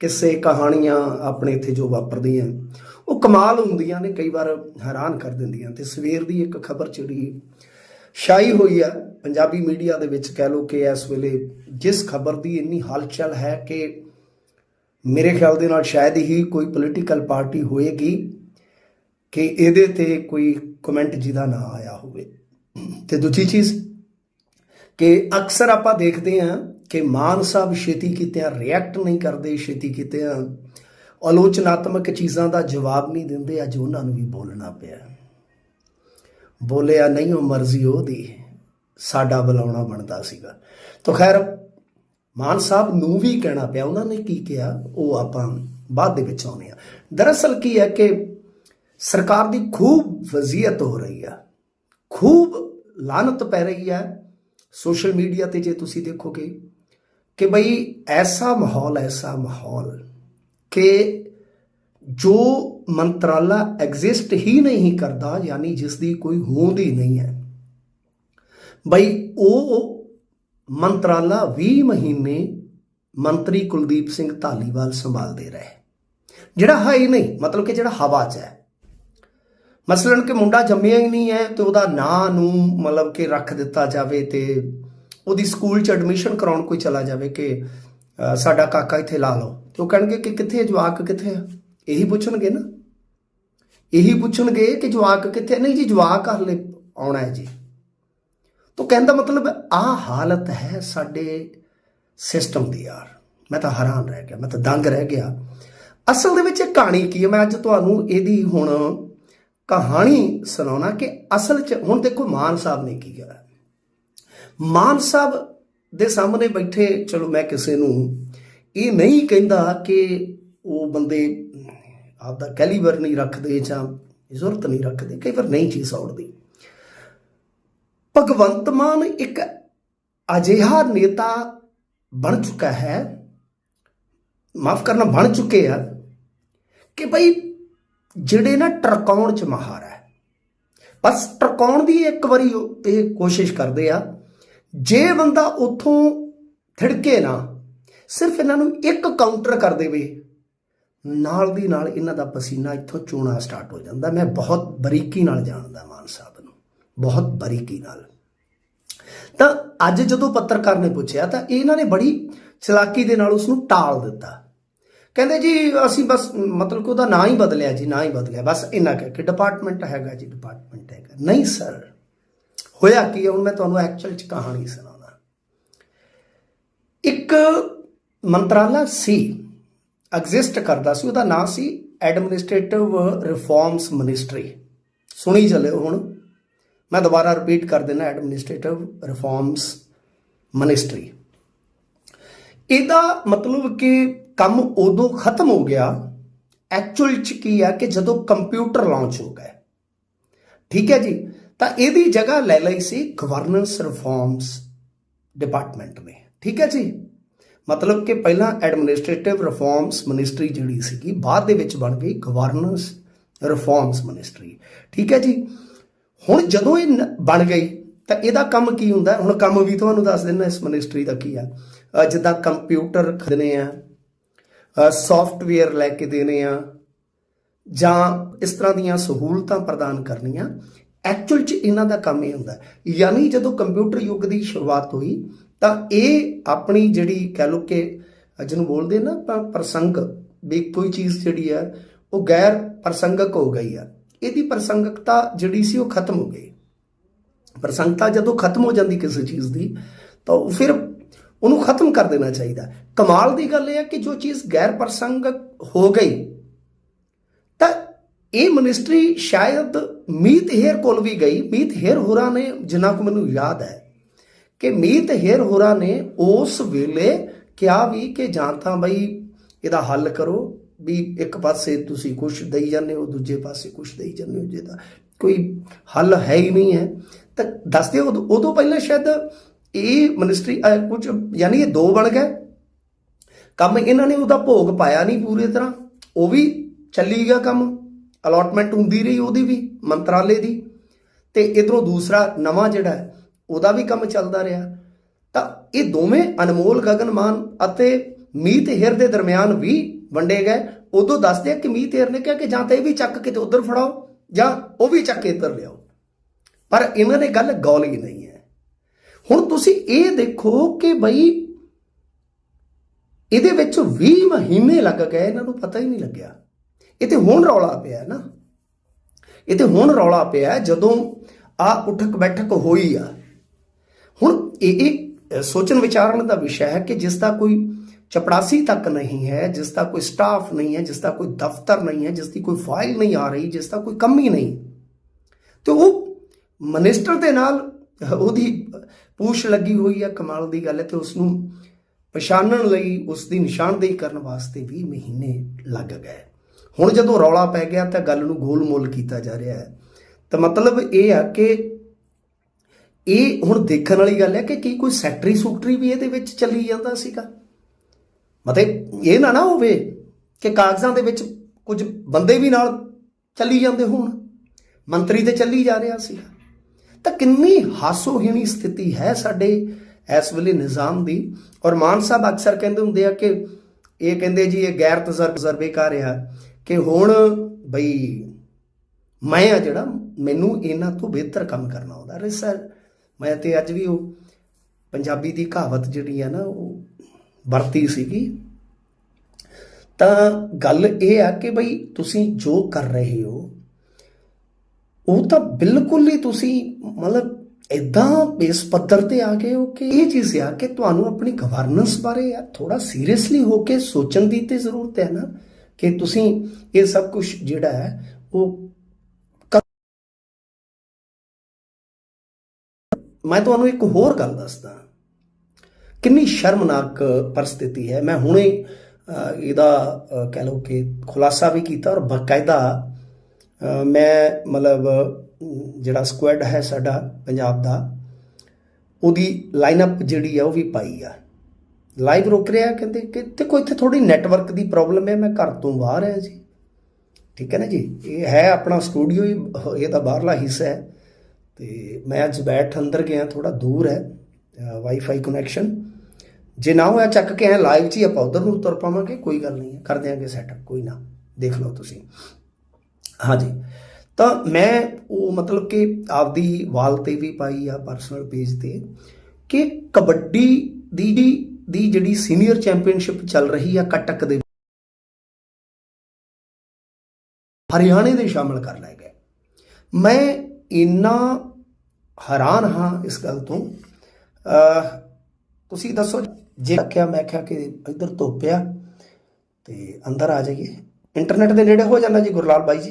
ਕਿੱਸੇ ਕਹਾਣੀਆਂ ਆਪਣੇ ਇੱਥੇ ਜੋ ਵਾਪਰਦੀਆਂ ਉਹ ਕਮਾਲ ਹੁੰਦੀਆਂ ਨੇ, ਕਈ ਵਾਰ ਹੈਰਾਨ ਕਰ ਦਿੰਦੀਆਂ ਤੇ ਸਵੇਰ ਦੀ ਇੱਕ ਖਬਰ ਜਿਹੜੀ ਛਾਈ ਹੋਈ ਆ, ਪੰਜਾਬੀ ਮੀਡੀਆ ਦੇ ਵਿੱਚ ਕਹਿ ਲੋ ਕਿ ਇਸ ਵੇਲੇ ਜਿਸ ਖਬਰ ਦੀ ਇੰਨੀ ਹਲਚਲ ਹੈ ਕਿ ਮੇਰੇ ਖਿਆਲ ਦੇ ਨਾਲ ਸ਼ਾਇਦ ਹੀ ਕੋਈ ਪੋਲੀਟੀਕਲ ਪਾਰਟੀ ਹੋਏਗੀ ਕਿ ਇਹਦੇ ਤੇ ਕੋਈ ਕਮੈਂਟ ਜਿਹਦਾ ਨਾ ਆਇਆ ਹੋਵੇ। ਤੇ ਦੂਜੀ ਚੀਜ਼ ਕਿ ਅਕਸਰ ਆਪਾਂ ਦੇਖਦੇ ਹਾਂ ਕਿ ਮਾਨ ਸਾਹਿਬ ਛੇਤੀ ਕਿਤੇ ਰਿਐਕਟ ਨਹੀਂ ਕਰਦੇ, ਛੇਤੀ ਕਿਤੇ ਆਲੋਚਨਾਤਮਕ ਚੀਜ਼ਾਂ ਦਾ ਜਵਾਬ ਨਹੀਂ ਦਿੰਦੇ, ਅੱਜ ਉਹਨਾਂ ਨੂੰ ਵੀ ਬੋਲਣਾ ਪਿਆ। ਬੋਲਿਆ ਨਹੀਂ ਉਹ ਮਰਜ਼ੀ ਉਹਦੀ, ਸਾਡਾ ਬੁਲਾਉਣਾ ਬਣਦਾ ਸੀਗਾ। ਤਾਂ ਖੈਰ, ਮਾਨ ਸਾਹਿਬ ਨੂੰ ਵੀ ਕਹਿਣਾ ਪਿਆ, ਉਹਨਾਂ ਨੇ ਕੀ ਕਿਹਾ, ਉਹ ਆਪਾਂ ਬਾਅਦ ਦੇ ਵਿੱਚ ਆਉਨੇ ਆ ਦਰਅਸਲ ਕੀ ਹੈ ਕਿ ਸਰਕਾਰ ਦੀ ਖੂਬ ਵਜ਼ੀਅਤ ਹੋ ਰਹੀ ਆ, ਖੂਬ ਲਾਨਤ ਪੈ ਰਹੀ ਹੈ ਸੋਸ਼ਲ ਮੀਡੀਆ ਤੇ ਜੇ ਤੁਸੀਂ ਦੇਖੋਗੇ ਕਿ ਬਈ ਐਸਾ ਮਾਹੌਲ ਐਸਾ ਮਾਹੌਲ ਕਿ ਜੋ ਮੰਤਰਾਲਾ ਐਗਜ਼ਿਸਟ ਹੀ ਨਹੀਂ ਕਰਦਾ, ਯਾਨੀ ਜਿਸ ਦੀ ਕੋਈ ਹੋਂਦ ਹੀ ਨਹੀਂ ਹੈ, ਬਈ ਉਹ ਮੰਤਰਾਲਾ 20 ਮਹੀਨੇ ਮੰਤਰੀ ਕੁਲਦੀਪ ਸਿੰਘ ਧਾਲੀਵਾਲ ਸੰਭਾਲਦੇ ਰਹੇ। ਜਿਹੜਾ ਹੈ ਨਹੀਂ, ਮਤਲਬ ਕਿ ਜਿਹੜਾ ਹਵਾ 'ਚ ਹੈ। ਮਸਲਨ ਕਿ ਮੁੰਡਾ ਜੰਮਿਆ ਹੀ ਨਹੀਂ ਹੈ ਤੇ ਉਹਦਾ ਨਾਂ ਨੂੰ ਮਤਲਬ ਕਿ ਰੱਖ ਦਿੱਤਾ ਜਾਵੇ ਤੇ ਉਹਦੀ ਸਕੂਲ 'ਚ ਐਡਮਿਸ਼ਨ ਕਰਾਉਣ ਕੋਈ ਚਲਾ ਜਾਵੇ ਕਿ ਸਾਡਾ ਕਾਕਾ ਇੱਥੇ ਲਾ ਲਓ। ਤੇ ਉਹ ਕਹਿਣਗੇ ਕਿ ਕਿੱਥੇ ਹੈ ਜਵਾਕ, ਕਿੱਥੇ ਆ? ਇਹੀ ਪੁੱਛਣਗੇ ਨਾ। ਇਹੀ ਪੁੱਛਣਗੇ ਕਿ ਜਵਾਕ ਕਿੱਥੇ ਨਹੀਂ ਜੀ, ਜਵਾਕ ਹਲੇ ਆਉਣਾ ਹੈ ਜੀ। ਤਾਂ ਕਹਿੰਦਾ ਮਤਲਬ ਆ ਹਾਲਤ ਹੈ ਸਾਡੇ ਸਿਸਟਮ ਦੀ ਯਾਰ। ਮੈਂ ਤਾਂ ਹੈਰਾਨ ਰਹਿ ਗਿਆ, ਮੈਂ ਤਾਂ ਦੰਗ ਰਹਿ ਗਿਆ। ਅਸਲ ਦੇ ਵਿੱਚ ਇਹ ਕਹਾਣੀ ਕੀ ਹੈ? ਮੈਂ ਅੱਜ ਤੁਹਾਨੂੰ ਇਹਦੀ ਹੁਣ ਕਹਾਣੀ ਸੁਣਾਉਣਾ ਕਿ ਅਸਲ 'ਚ ਹੁਣ ਦੇਖੋ ਮਾਨ ਸਾਹਿਬ ਨੇ ਕੀ ਕਿਹਾ। ਮਾਨ ਸਾਹਿਬ ਦੇ ਸਾਹਮਣੇ ਬੈਠੇ, ਚਲੋ ਮੈਂ ਕਿਸੇ ਨੂੰ ਇਹ ਨਹੀਂ ਕਹਿੰਦਾ ਕਿ ਉਹ ਬੰਦੇ ਆਪਦਾ ਕੈਲੀਬਰ ਨਹੀਂ ਰੱਖਦੇ ਜਾਂ ਜ਼ਰੂਰਤ ਨਹੀਂ ਰੱਖਦੇ, ਕਈ ਵਾਰ ਨਹੀਂ ਚੀਜ਼ ਔੜਦੀ ਭਗਵੰਤ ਮਾਨ ਇੱਕ ਅਜਿਹਾ ਨੇਤਾ ਬਣ ਚੁੱਕਾ ਹੈ, ਮਾਫ ਕਰਨਾ ਬਣ ਚੁੱਕੇ ਆ ਕਿ ਭਈ ਜਿਹੜੇ ਨਾ ਟਰਕਾਉਣ ਚ ਮਾਹਰ ਹੈ। ਬਸ ਟਰਕਾਉਣ ਦੀ ਇੱਕ ਵਾਰੀ ਇਹ ਕੋਸ਼ਿਸ਼ ਕਰਦੇ ਆ, ਜੇ ਬੰਦਾ ਉਥੋਂ ਥਿੜਕੇ ਨਾ, ਸਿਰਫ ਇਹਨਾਂ ਨੂੰ ਇੱਕ ਕਾਊਂਟਰ ਕਰ ਦੇਵੇ, ਨਾਲ ਦੀ ਨਾਲ ਇਹਨਾਂ ਦਾ ਪਸੀਨਾ ਇੱਥੋਂ ਚੋਣਾ ਸਟਾਰਟ ਹੋ ਜਾਂਦਾ। ਮੈਂ ਬਹੁਤ ਬਰੀਕੀ ਨਾਲ ਜਾਣਦਾ ਮਾਨ ਸਾਹਿਬ ਨੂੰ, ਬਹੁਤ ਬਰੀਕੀ ਨਾਲ। ਤਾਂ ਅੱਜ ਜਦੋਂ ਪੱਤਰਕਾਰ ਨੇ ਪੁੱਛਿਆ, ਤਾਂ ਇਹਨਾਂ ਨੇ ਬੜੀ ਚਲਾਕੀ ਦੇ ਨਾਲ ਉਸ ਨੂੰ ਟਾਲ ਦਿੱਤਾ। ਕਹਿੰਦੇ ਜੀ, ਅਸੀਂ ਬਸ ਮਤਲਬ ਕਿ ਉਹਦਾ ਨਾਂ ਹੀ ਬਦਲਿਆ ਜੀ, ਨਾਂ ਹੀ ਬਦਲਿਆ। ਬਸ ਇੰਨਾ ਕਹਿ ਕੇ ਡਿਪਾਰਟਮੈਂਟ ਹੈਗਾ ਜੀ ਡਿਪਾਰਟਮੈਂਟ ਹੈਗਾ। ਨਹੀਂ ਸਰ ਹੋਇਆ ਕੀ ਹੈ? ਹੁਣ ਮੈਂ ਤੁਹਾਨੂੰ ਐਕਚੁਅਲ ਚ ਕਹਾਣੀ ਸੁਣਾਉਣਾ ਇੱਕ ਮੰਤਰਾਲਾ ਸੀ ਐਗਜ਼ਿਸਟ ਕਰਦਾ ਸੀ, ਉਹਦਾ ਨਾਂ ਸੀ ਐਡਮਿਨਿਸਟ੍ਰੇਟਿਵ ਰਿਫਾਰਮਸ ਮਿਨਿਸਟਰੀ ਸੁਣੀ ਚੱਲਿਓ ਹੁਣ। ਮੈਂ ਦੁਬਾਰਾ ਰਿਪੀਟ ਕਰ ਦਿੰਦਾ ਐਡਮਿਨਿਸਟ੍ਰੇਟਿਵ ਰਿਫਾਰਮਸ ਮਿਨਿਸਟਰੀ ਇਹਦਾ ਮਤਲਬ ਕਿ ਕੰਮ ਉਦੋਂ ਖਤਮ ਹੋ ਗਿਆ ਐਕਚੁਅਲ ਚ ਕੀ ਆ ਕਿ ਜਦੋਂ ਕੰਪਿਊਟਰ ਲਾਂਚ ਹੋ ਗਏ ਠੀਕ ਹੈ ਜੀ? ਤਾਂ ਇਹਦੀ ਜਗ੍ਹਾ ਲੈ ਲਈ ਸੀ ਗਵਰਨੈਂਸ ਰਿਫਾਰਮਸ ਡਿਪਾਰਟਮੈਂਟ ਨੇ। ਠੀਕ ਹੈ ਜੀ? ਮਤਲਬ ਕਿ ਪਹਿਲਾਂ ਐਡਮਿਨਿਸਟ੍ਰੇਟਿਵ ਰਿਫਾਰਮਸ ਮਿਨਿਸਟਰੀ ਜਿਹੜੀ ਸੀਗੀ, ਬਾਅਦ ਦੇ ਵਿੱਚ ਬਣ ਗਈ ਗਵਰਨੈਂਸ ਰਿਫਾਰਮਸ ਮਿਨਿਸਟਰੀ ਠੀਕ ਹੈ ਜੀ? ਹੁਣ ਜਦੋਂ ਇਹ ਨ- ਬਣ ਗਈ, ਤਾਂ ਇਹਦਾ ਕੰਮ ਕੀ ਹੁੰਦਾ? ਹੁਣ ਕੰਮ ਵੀ ਤੁਹਾਨੂੰ ਦੱਸ ਦਿੰਦਾ ਇਸ ਮਿਨਿਸਟਰੀ ਦਾ ਕੀ ਆ। ਜਿੱਦਾਂ ਕੰਪਿਊਟਰ ਖਰੀਦਣੇ ਆ ਸੌਫਟਵੇਅਰ ਲੈ ਕੇ ਦੇਣੇ ਆ, ਜਾਂ ਇਸ ਤਰ੍ਹਾਂ ਦੀਆਂ ਸਹੂਲਤਾਂ ਪ੍ਰਦਾਨ ਕਰਨੀਆਂ ਐਕਚੁਅਲ ਚ ਇਹਨਾਂ ਦਾ ਕੰਮ ਇਹ ਹੁੰਦਾ ਯਾਨੀ ਜਦੋਂ ਕੰਪਿਊਟਰ ਯੁੱਗ ਦੀ ਸ਼ੁਰੂਆਤ ਹੋਈ, ਤਾਂ ਇਹ ਆਪਣੀ ਜਿਹੜੀ ਕਹਿ ਲਓ ਕਿ, ਜਿਹਨੂੰ ਬੋਲਦੇ ਨਾ ਆਪਾਂ ਪ੍ਰਸੰਗ, ਵੀ ਕੋਈ ਚੀਜ਼ ਜਿਹੜੀ ਆ, ਉਹ ਗੈਰ ਪ੍ਰਸੰਗਕ ਹੋ ਗਈ ਆ। ਇਹਦੀ ਪ੍ਰਸੰਗਕਤਾ ਜਿਹੜੀ ਸੀ ਉਹ ਖਤਮ ਹੋ ਗਈ। ਪ੍ਰਸੰਗਤਾ ਜਦੋਂ ਖਤਮ ਹੋ ਜਾਂਦੀ ਕਿਸੇ ਚੀਜ਼ ਦੀ, ਤਾਂ ਉਹ ਫਿਰ ਉਹਨੂੰ ਖਤਮ ਕਰ ਦੇਣਾ ਚਾਹੀਦਾ। ਕਮਾਲ ਦੀ ਗੱਲ ਇਹ ਹੈ ਕਿ ਜੋ ਚੀਜ਼ ਗੈਰ ਪ੍ਰਸੰਗ ਹੋ ਗਈ, ਤਾਂ ਇਹ ਮਿਨਿਸਟਰੀ ਸ਼ਾਇਦ ਮੀਤ ਹੇਰ ਕੋਲ ਵੀ ਗਈ। ਮੀਤ ਹੇਰ ਹੋਰਾਂ ਨੇ, ਜਿੰਨਾ ਕੁ ਮੈਨੂੰ ਯਾਦ ਹੈ, ਕਿ ਮੀਤ ਹੇਰ ਹੋਰਾਂ ਨੇ ਉਸ ਵੇਲੇ ਕਿਹਾ ਵੀ ਕਿ ਜਾਂ ਤਾਂ ਬਈ ਇਹਦਾ ਹੱਲ ਕਰੋ, ਵੀ ਇੱਕ ਪਾਸੇ ਤੁਸੀਂ ਕੁਝ ਦੇਈ ਜਾਂਦੇ ਹੋ, ਦੂਜੇ ਪਾਸੇ ਕੁਝ ਦੇਈ ਜਾਂਦੇ ਹੋ ਜਿਹਦਾ ਕੋਈ ਹੱਲ ਹੈ ਹੀ ਨਹੀਂ ਹੈ। ਤਾਂ ਦੱਸਦੇ ਉਦੋਂ ਉਦੋਂ ਪਹਿਲਾਂ ਸ਼ਾਇਦ ਇਹ ਮਿਨਿਸਟਰੀ ਅਹ, ਕੁਝ ਯਾਨੀ ਇਹ ਦੋ ਬਣ ਗਏ ਕੰਮ ਇਹਨਾਂ ਨੇ ਉਹਦਾ ਭੋਗ ਪਾਇਆ ਨਹੀਂ ਪੂਰੇ ਤਰ੍ਹਾਂ। ਉਹ ਵੀ ਚੱਲੀ ਗਿਆ ਕੰਮ। ਅਲੋਟਮੈਂਟ ਹੁੰਦੀ ਰਹੀ ਉਹਦੀ ਵੀ ਮੰਤਰਾਲੇ ਦੀ। ਤੇ ਇਧਰੋਂ ਦੂਸਰਾ ਨਵਾਂ ਜਿਹੜਾ ਉਹਦਾ ਵੀ ਕੰਮ ਚੱਲਦਾ ਰਿਹਾ। ਤਾਂ ਇਹ ਦੋਵੇਂ ਅਨਮੋਲ ਗਗਨਮਾਨ ਅਤੇ ਮੀਤ ਹਿਰ ਦੇ ਦਰਮਿਆਨ ਵੀ ਵੰਡੇ ਗਏ। ਉਦੋਂ ਦੱਸਦੇ ਆ ਕਿ ਮੀਤ ਹਿਰ ਨੇ ਕਿਹਾ ਕਿ ਜਾਂ ਤਾਂ ਇਹ ਵੀ ਚੱਕ ਕੇ ਤੇ ਉਧਰ ਫੜਾਓ ਜਾਂ ਉਹ ਵੀ ਚੱਕ ਕੇ ਇੱਧਰ ਲਿਆਓ। ਪਰ ਇਹਨਾਂ ਨੇ ਗੱਲ ਗੌਲੀ ਨਹੀਂ ਹੈ ਹੁਣ ਤੁਸੀਂ ਇਹ ਦੇਖੋ ਕਿ ਬਈ ਇਹਦੇ ਵਿੱਚ 20 ਮਹੀਨੇ ਲੱਗ ਗਏ, ਇਹਨਾਂ ਨੂੰ ਪਤਾ ਹੀ ਨਹੀਂ ਲੱਗਿਆ। ਇਹ ਤੇ ਹੁਣ ਰੌਲਾ ਪਿਆ ਨਾ। ਇਹ ਤੇ ਹੁਣ ਰੌਲਾ ਪਿਆ ਜਦੋਂ ਆ ਉਠਕ ਬੈਠਕ ਹੋਈ ਆ। ਹੁਣ ਇਹ ਇਹ ਸੋਚਣ ਵਿਚਾਰਨ ਦਾ ਵਿਸ਼ਾ ਹੈ ਕਿ ਜਿਸ ਦਾ ਕੋਈ ਚਪੜਾਸੀ ਤੱਕ ਨਹੀਂ ਹੈ, ਜਿਸ ਦਾ ਕੋਈ ਸਟਾਫ ਨਹੀਂ ਹੈ, ਜਿਸ ਦਾ ਕੋਈ ਦਫ਼ਤਰ ਨਹੀਂ ਹੈ, ਜਿਸ ਦੀ ਕੋਈ ਫਾਈਲ ਨਹੀਂ ਆ ਰਹੀ, ਜਿਸ ਦਾ ਕੋਈ ਕੰਮ ਹੀ ਨਹੀਂ, ਤੇ ਉਹ ਮਨਿਸਟਰ ਦੇ ਨਾਲ ਉਹਦੀ ਪੂਛ ਲੱਗੀ ਹੋਈ ਹੈ ਕਮਾਲ ਦੀ ਗੱਲ ਹੈ ਤੇ ਉਸ ਨੂੰ ਪਛਾਣਨ ਲਈ ਉਸ ਦੀ ਨਿਸ਼ਾਨਦੇਹੀ ਕਰਨ ਵਾਸਤੇ ਵੀ ਮਹੀਨੇ ਲੱਗ ਗਏ। ਹੁਣ ਜਦੋਂ ਰੌਲਾ ਪੈ ਗਿਆ ਤਾਂ ਗੱਲ ਨੂੰ ਗੋਲ-ਮੋਲ ਕੀਤਾ ਜਾ ਰਿਹਾ ਹੈ। ਤਾਂ ਮਤਲਬ ਇਹ ਆ ਕਿ ਇਹ ਹੁਣ ਦੇਖਣ ਵਾਲੀ ਗੱਲ ਹੈ ਕਿ ਕੀ ਕੋਈ ਸੈਕਟਰੀ ਸੁਕਟਰੀ ਵੀ ਇਹਦੇ ਵਿੱਚ ਚੱਲੀ ਜਾਂਦਾ ਸੀਗਾ? ਮਤਲਬ ਇਹ ਨਾ ਨਾ ਹੋਵੇ ਕਿ ਕਾਗਜ਼ਾਂ ਦੇ ਵਿੱਚ ਕੁਝ ਬੰਦੇ ਵੀ ਨਾਲ ਚੱਲੀ ਜਾਂਦੇ ਹੋਣ। ਮੰਤਰੀ ਤੇ ਚੱਲੀ ਜਾ ਰਿਹਾ ਸੀਗਾ। ਤਾਂ ਕਿੰਨੀ ਹਾਸੋਹੀਣੀ ਸਥਿਤੀ ਹੈ ਸਾਡੇ ਇਸ ਵੇਲੇ ਨਿਜ਼ਾਮ ਦੀ। ਔਰ ਮਾਨ ਸਾਹਿਬ ਅਕਸਰ ਕਹਿੰਦੇ ਹੁੰਦੇ ਆ ਕਿ ਇਹ ਕਹਿੰਦੇ ਜੀ, ਇਹ ਗੈਰ ਤਜਰ- ਤਜਰਬੇਕਾਰ ਆ ਕਿ ਹੁਣ ਬਈ ਮੈਂ ਆ ਜਿਹੜਾ ਮੈਨੂੰ ਇਹਨਾਂ ਤੋਂ ਬਿਹਤਰ ਕੰਮ ਕਰਨਾ ਆਉਂਦਾ। ਅਰੇ ਸਰ, ਮੈਂ ਤੇ ਅੱਜ ਵੀ ਉਹ ਪੰਜਾਬੀ ਦੀ ਕਹਾਵਤ ਜਿਹੜੀ ਆ ਨਾ, ਉਹ ਵਰਤੀ ਸੀਗੀ। ਤਾਂ ਗੱਲ ਇਹ ਆ ਕਿ ਬਈ ਤੁਸੀਂ ਜੋ ਕਰ ਰਹੇ ਹੋ ਉਹ ਤਾਂ ਬਿਲਕੁਲ ਹੀ ਤੁਸੀਂ ਮਤਲਬ ਇਦਾਂ ਇਸ ਪੱਧਰ ਤੇ ਆ ਗਏ ਹੋ ਕਿ ਇਹ ਚੀਜ਼ ਆ ਕਿ ਤੁਹਾਨੂੰ ਆਪਣੀ ਗਵਰਨੈਂਸ ਬਾਰੇ ਯਾਰ ਥੋੜਾ ਸੀਰੀਅਸਲੀ ਹੋ ਕੇ ਸੋਚਣ ਦੀ ਤੇ ਜ਼ਰੂਰਤ ਹੈ ਨਾ ਕਿ ਤੁਸੀਂ ਇਹ ਸਭ ਕੁਝ ਜਿਹੜਾ ਹੈ ਉਹ ਕ- ਮੈਂ ਤੁਹਾਨੂੰ ਇੱਕ ਹੋਰ ਗੱਲ ਦੱਸਦਾ। ਕਿੰਨੀ ਸ਼ਰਮਨਾਕ ਪਰਿਸਥਿਤੀ ਹੈ। ਮੈਂ ਹੁਣੇ ਇਹਦਾ ਕਹਿ ਲਓ ਕਿ ਖੁਲਾਸਾ ਵੀ ਕੀਤਾ ਔਰ ਬਕਾਇਦਾ ਮੈਂ ਮਤਲਬ, ਜਿਹੜਾ ਸਕੁਐਡ ਹੈ ਸਾਡਾ ਪੰਜਾਬ ਦਾ, ਉਹਦੀ ਲਾਈਨਅਪ ਜਿਹੜੀ ਆ ਉਹ ਵੀ ਪਾਈ ਆ। ਲਾਈਵ ਰੁਕ ਰਿਹਾ ਕਹਿੰਦੇ ਕਿ ਤੇ ਕੋਈ ਇੱਥੇ ਥੋੜੀ ਨੈਟਵਰਕ ਦੀ ਪ੍ਰੋਬਲਮ ਹੈ, ਮੈਂ ਘਰ ਤੋਂ ਬਾਹਰ ਹਾਂ ਜੀ। ਠੀਕ ਹੈ ਨਾ ਜੀ? ਇਹ ਹੈ ਆਪਣਾ ਸਟੂਡੀਓ ਹੀ, ਇਹਦਾ ਬਾਹਰਲਾ ਹਿੱਸਾ ਹੈ। ਤੇ ਮੈਂ ਅੱਜ ਬੈਠ ਅੰਦਰ ਗਿਆ ਥੋੜਾ ਦੂਰ ਹੈ ਵਾਈਫਾਈ ਕਨੈਕਸ਼ਨ ਜੇ ਨਾ ਹੋਇਆ ਚੱਕ ਕੇ ਐ ਲਾਈਵ 'ਚ ਹੀ ਆਪਾਂ ਉਧਰ ਨੂੰ ਤੁਰ ਪਾਵਾਂਗੇ, ਕੋਈ ਗੱਲ ਨਹੀਂ ਹੈ ਕਰ ਦਿਆਂਗੇ ਸੈਟਅਪ ਕੋਈ ਨਾ। ਦੇਖ ਲਓ ਤੁਸੀਂ। ਹਾਂਜੀ। ਤਾਂ ਮੈਂ ਉਹ ਮਤਲਬ ਕਿ ਆਪਦੀ ਵਾਲ ਤੇ ਵੀ ਪਾਈ ਆ ਪਰਸਨਲ ਪੇਜ ਤੇ, ਕਿ ਕਬੱਡੀ ਦੀ ਦੀ ਜਿਹੜੀ ਸੀਨੀਅਰ ਚੈਂਪੀਅਨਸ਼ਿਪ ਚੱਲ ਰਹੀ ਆ ਕਟਕ ਦੇ ਹਰਿਆਣੇ ਦੇ ਸ਼ਾਮਲ ਕਰ ਲਏ ਗਏ। ਮੈਂ ਇੰਨਾ ਹੈਰਾਨ ਹਾਂ ਇਸ ਗੱਲ ਤੋਂ। ਤੁਸੀਂ ਦੱਸੋ, ਜੇ ਆਖਿਆ ਮੈਂ ਆਖਿਆ ਕਿ ਇੱਧਰ ਧੁੱਪ ਆ ਤੇ ਅੰਦਰ ਆ ਜਾਈਏ। ਇੰਟਰਨੈਟ ਦੇ ਨੇੜੇ ਹੋ ਜਾਂਦਾ ਜੀ ਗੁਰਲਾਲ ਬਾਈ ਜੀ।